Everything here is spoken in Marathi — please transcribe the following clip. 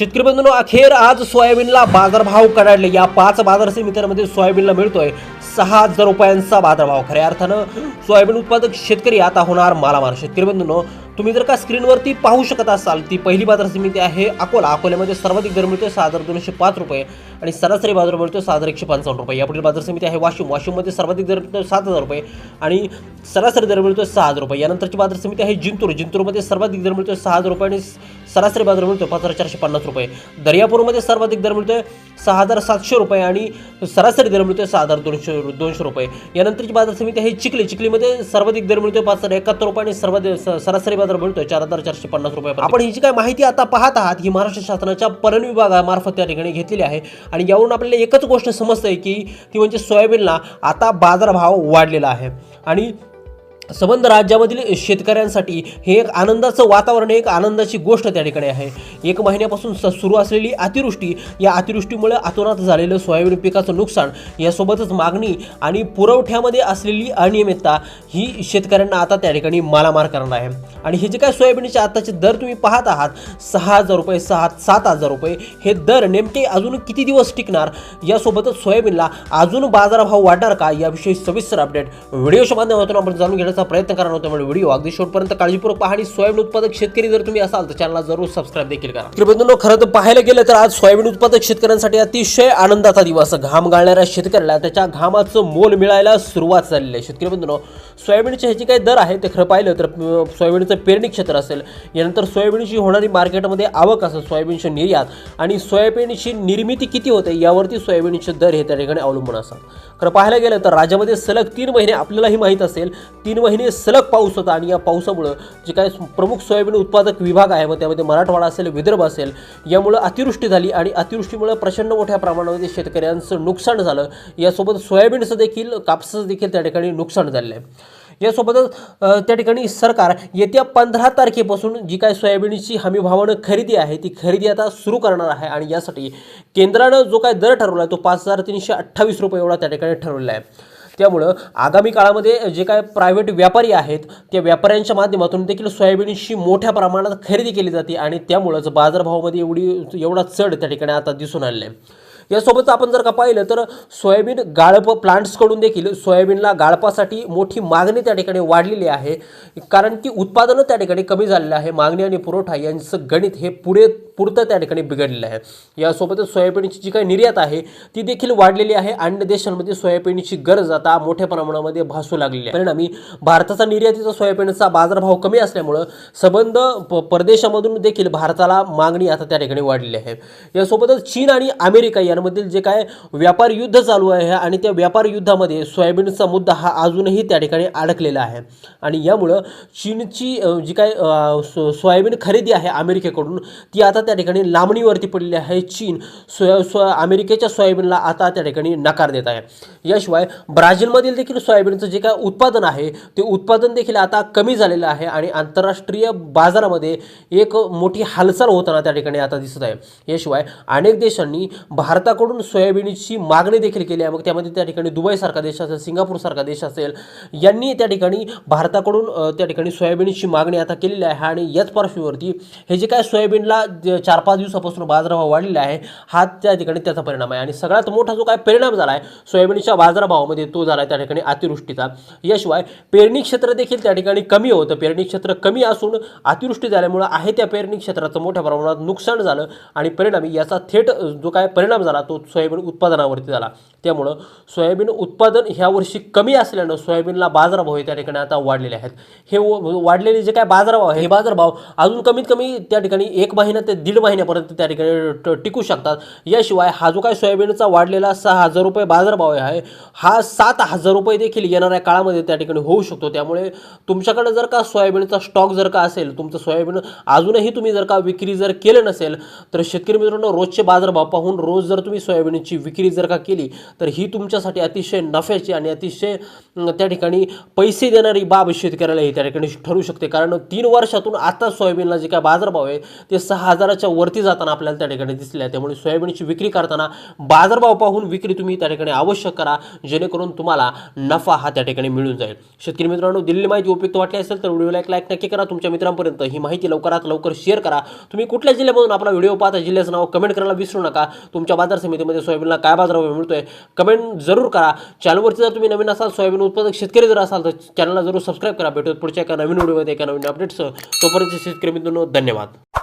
शेतकरी बंधूंनो अखेर आज सोयाबीनला बाजारभाव कडाडले. या पाच बाजार समित्यांमध्ये सोयाबीनला मिळतोय सहा हजार रुपयांचा बाजारभाव. खऱ्या अर्थानं सोयाबीन उत्पादक शेतकरी आता होणार मालामार शेतकरी बंधूंनो तुम्ही जर का स्क्रीनवरती पाहू शकत असाल ती पहिली बाजार समिती आहे अकोला. अकोल्यामध्ये सर्वाधिक दर मिळतोय सहा हजार दोनशे पाच रुपये आणि सरासरी बाजार मिळतोय सहा हजार एकशे पंचावन्न रुपये. यापुढील बाजार समिती आहे वाशिम. वाशिममध्ये सर्वाधिक दर मिळतोय सात हजार रुपये आणि सरासरी दर मिळतोय सहा हजार रुपये. यानंतरची बाजार समिती आहे जिंतूर. जिंतूरमध्ये सर्वाधिक दर मिळतोय सहा हजार रुपये आणि सरासरी बाजार मिळतोय पाच हजार चारशे पन्नास रुपये. दर्यापूरमध्ये सर्वाधिक दर मिळतोय सहा हजार सातशे रुपये आणि सरासरी दर मिळतोय सहा हजार दोनशे दोनशे रुपये. यानंतरची बाजार समिती आहे चिखली. चिखलीमध्ये सर्वाधिक दर मिळतोय पाच हजार एकाहत्तर रुपये आणि सर्वाधिक सरासरी बाजार मिळतोय चार हजार चारशे पन्नास रुपये आपण ही जी काय माहिती आता पाहत आहात ही महाराष्ट्र शासनाच्या पणन विभागामार्फत त्या ठिकाणी घेतलेली आहे. आणि यावरून आपल्याला एकच गोष्ट समजते की ती म्हणजे सोयाबीनला आता बाजारभाव वाढलेला आहे. आणि संबंध राज्यामधील शेतकऱ्यांसाठी हे एक आनंदाचं वातावरण एक आनंदाची गोष्ट त्या ठिकाणी आहे. एक महिन्यापासून स सुरू असलेली अतिवृष्टी या अतिवृष्टीमुळे अतोनात झालेलं सोयाबीन पिकाचं नुकसान यासोबतच मागणी आणि पुरवठ्यामध्ये असलेली अनियमितता ही शेतकऱ्यांना आता त्या ठिकाणी मालामार करणार आहे. आणि हे जे काय सोयाबीनचे आताचे दर तुम्ही पाहत आहात सहा हजार रुपये सहा सात हजार रुपये हे दर नेमके अजून किती दिवस टिकणार? यासोबतच सोयाबीनला अजून बाजारभाव वाढणार का? याविषयी सविस्तर अपडेट व्हिडिओच्या माध्यमातून आपण जाणून घेण्याचा करण्याचा प्रयत्न करणार होतो त्यामुळे व्हिडिओ अगदी शेवटपर्यंत काळजीपूर्वक पहा आणि सोयाबीन उत्पादक शेतकरी जर तुम्ही असाल तर चॅनलला जरूर सबस्क्राईब देखील करा. तर बंधूंनो खरं तर पाहायला गेलं तर आज सोयाबीन उत्पादक शेतकऱ्यांसाठी अतिशय आनंदाचा दिवस. घाम गाळणाऱ्या शेतकऱ्याला त्याच्या घामाचं मोल मिळायला सुरुवात झालेली आहे. शेतकरी बंधूंनो सोयाबीनचे ह्याचे काही दर आहे ते खरं पाहिलं तर सोयाबीनचं पेरणी क्षेत्र असेल यानंतर सोयाबीनची होणारी मार्केटमध्ये आवक असेल सोयाबीनची निर्यात आणि सोयाबीनची निर्मिती किती होते यावरती सोयाबीनचे दर हे त्या ठिकाणी अवलंबून असतात. खरं पाहायला गेलं तर राज्यामध्ये सलग तीन महिने आपल्यालाही माहीत असेल तीन महिने सलग पाऊस होता आणि या पावसामुळं जे काय प्रमुख सोयाबीन उत्पादक विभाग आहे मग त्यामध्ये मराठवाडा असेल विदर्भ असेल यामुळं अतिवृष्टी झाली आणि अतिवृष्टीमुळे प्रचंड मोठ्या प्रमाणामध्ये शेतकऱ्यांचं नुकसान झालं. यासोबत सोयाबीनचं देखील कापसाचं देखील त्या ठिकाणी नुकसान झालेलं आहे. यासोबतच त्या ठिकाणी सरकार येत्या पंधरा तारखेपासून जी काय सोयाबीनची हमी भावानं खरेदी आहे ती खरेदी आता सुरू करणार आहे आणि यासाठी केंद्रानं जो काय दर ठरवला आहे तो पाच हजार तीनशे अठ्ठावीस रुपये एवढा त्या ठिकाणी ठरवलेला आहे. त्यामुळं आगामी काळामध्ये जे काय प्रायव्हेट व्यापारी आहेत त्या व्यापाऱ्यांच्या माध्यमातून देखील सोयाबीनची मोठ्या प्रमाणात खरेदी केली जाते आणि त्यामुळंच बाजारभावामध्ये एवढी एवढा चढ त्या ठिकाणी आता दिसून आलेला आहे. यासोबतच आपण जर का पाहिलं तर सोयाबीन गाळप प्लांट्सकडून देखील सोयाबीनला गाळपासाठी मोठी मागणी त्या ठिकाणी वाढलेली आहे. कारण की उत्पादनं त्या ठिकाणी कमी झालेलं आहे. मागणी आणि पुरवठा यांचं गणित हे पुढे पुरतं त्या ठिकाणी बिघडलेलं आहे. यासोबतच सोयाबीनची जी काही निर्यात आहे ती देखील वाढलेली आहे. अन्य देशांमध्ये सोयाबीनची गरज आता मोठ्या प्रमाणामध्ये भासू लागलेली आहे. परिणामी भारताचा निर्यातीचा सोयाबीनचा बाजारभाव कमी असल्यामुळं संबंध प- परदेशामधून देखील भारताला मागणी आता त्या ठिकाणी वाढलेली आहे. यासोबतच चीन आणि अमेरिका यांमधील जे काय व्यापार युद्ध चालू आहे आणि त्या व्यापार युद्धामध्ये सोयाबीनचा मुद्दा हा अजूनही त्या ठिकाणी अडकलेला आहे. आणि यामुळं चीनची जी काय सो- सोयाबीन खरेदी आहे अमेरिकेकडून ती आता त्या ठिकाणी लांबणीवरती पडलेली आहे. चीन सोया सो अमेरिकेच्या सोयाबीनला आता त्या ठिकाणी नकार देत आहे. याशिवाय ब्राझीलमधील देखील सोयाबीनचं जे काय उत्पादन आहे ते उत्पादन देखील आता कमी झालेलं आहे आणि आंतरराष्ट्रीय बाजारामध्ये एक मोठी हालचाल होताना त्या ठिकाणी आता दिसत आहे. याशिवाय अनेक देशांनी भारताकडून सोयाबीनची मागणी देखील केली आहे. मग त्यामध्ये त्या ठिकाणी दुबईसारखा देश असेल सिंगापूरसारखा देश असेल यांनी त्या ठिकाणी भारताकडून त्या ठिकाणी सोयाबीनची मागणी आता केलेली आहे आणि याच पार्श्वभूमीवरती हे जे काय सोयाबीनला जे चार पाच दिवसापासून बाजारभाव वाढलेला आहे हा त्या ठिकाणी त्याचा परिणाम आहे. आणि सगळ्यात मोठा जो काय परिणाम झाला आहे सोयाबीनच्या बाजारभावामध्ये तो झाला आहे त्या ठिकाणी अतिवृष्टीचा. याशिवाय पेरणी क्षेत्र देखील त्या ठिकाणी कमी होतं. पेरणी क्षेत्र कमी असून अतिवृष्टी झाल्यामुळं आहे त्या पेरणी क्षेत्राचं मोठ्या प्रमाणात नुकसान झालं आणि परिणामी याचा थेट जो काय परिणाम झाला तो सोयाबीन उत्पादनावरती झाला. त्यामुळं सोयाबीन उत्पादन ह्या वर्षी कमी असल्यानं सोयाबीनला बाजारभाव हे त्या ठिकाणी आता वाढलेले आहेत. हे वाढलेले जे काय बाजारभाव आहे हे बाजारभाव अजून कमीत कमी त्या ठिकाणी एक महिना ते दीड महिन्यापर्यंत त्या ठिकाणी ट- टिकू शकतात. याशिवाय हा जो काय सोयाबीनचा वाढलेला सहा हजार रुपये बाजारभाव आहे हा सात हजार रुपये देखील येणाऱ्या काळामध्ये त्या ठिकाणी होऊ शकतो. त्यामुळे तुमच्याकडे जर का सोयाबीनचा स्टॉक जर का असेल तुमचं सोयाबीन अजूनही तुम्ही जर का विक्री जर केलं नसेल तर शेतकरी मित्रांनो रोजचे बाजारभाव पाहून रोज जर तुम्ही सोयाबीनची विक्री जर का केली तर ही तुमच्यासाठी अतिशय नफ्याची आणि अतिशय त्या ठिकाणी पैसे देणारी बाब शेतकऱ्याला ही त्या ठिकाणी ठरू शकते. कारण तीन वर्षातून आता सोयाबीनला जे काय बाजारभाव आहे ते सहा हजाराच्या वरती जाताना आपल्याला त्या ठिकाणी दिसले आहे. त्यामुळे सोयाबीनची विक्री करताना बाजारभाव पाहून विक्री तुम्ही त्या ठिकाणी आवश्यक करा जेणेकरून तुम्हाला नफा हा त्या ठिकाणी मिळून जाईल. शेतकरी मित्रांनो दिलेली माहिती उपयुक्त वाटली असेल तर व्हिडिओला एक लाईक नक्की करा. तुमच्या मित्रांपर्यंत ही माहिती लवकरात लवकर शेअर करा. तुम्ही कुठल्या जिल्ह्यामधून आपला व्हिडिओ पाहता जिल्ह्याचं नाव कमेंट करायला विसरू नका. तुमच्या बाजार समितीमध्ये सोयाबीनला काय बाजारभाव मिळतोय कमेंट जरूर करा. चॅनलवरती जर तुम्ही नवीन असाल सोयाबीन उत्पादक शेतकरी जर असाल तर चॅनलला जरूर सबस्क्राईब करा. भेटूत पुढच्या एका नवीन व्हिडिओमध्ये एका नवीन अपडेट्स तोपर्यंत शेतकरी मित्रांनो धन्यवाद.